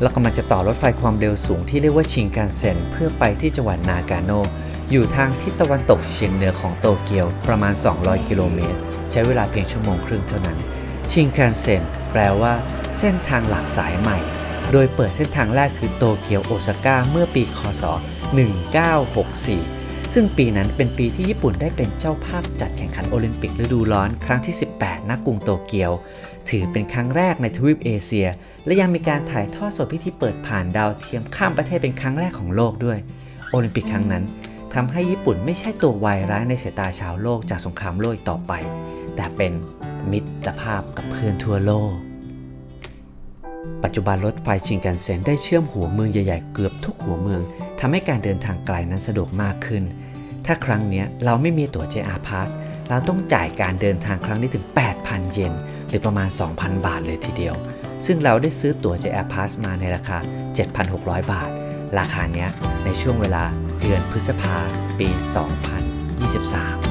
เรากำลังจะต่อรถไฟความเร็วสูงที่เรียกว่าชิงการเซ็นเพื่อไปที่จังหวัดนากาโน อยู่ทางทิศตะวันตกเฉียงเหนือของโตเกียวประมาณ 200 กิโลเมตร ใช้เวลาเพียงชั่วโมงครึ่งเท่านั้น ชิงการเซ็นแปลว่า เส้นทางหลักสายใหม่ โดยเปิดเส้นทางแรกคือโตเกียวโอซาก้าเมื่อปีคศ 1964 ซึ่งปีนั้นเป็นปีที่ญี่ปุ่นได้เป็นเจ้าภาพจัดแข่งขันโอลิมปิกฤดูร้อนครั้งที่ 18 ณ กรุงโตเกียว ถือเป็นครั้งแรกในทวีปเอเชีย และยังมีการถ่ายทอดสดพิธีเปิดผ่านดาวเทียมข้ามประเทศเป็นครั้งแรกของโลกด้วย โอลิมปิกครั้งนั้นทำให้ญี่ปุ่นไม่ใช่ตัววายร้ายในสายตาชาวโลกจากสงครามโลกอีกต่อไป แต่เป็นมิตรภาพกับเพื่อนทั่วโลก ปัจจุบันรถไฟชิงกันเซ็นได้เชื่อมหัวเมืองใหญ่ๆ เกือบทุกหัวเมืองทำให้การเดินทางไกลนั้นสะดวกมากขึ้น ถ้าครั้งนี้เราไม่มีตั๋ว JR Pass เราต้องจ่ายการเดินทางครั้งนี้ถึง 8,000 เยน หรือประมาณ 2,000 บาทเลยทีเดียว ซึ่งเราได้ซื้อตั๋ว JR Pass มาในราคา 7,600 บาท ราคาเนี้ยในช่วงเวลาเดือนพฤษภาปี 2023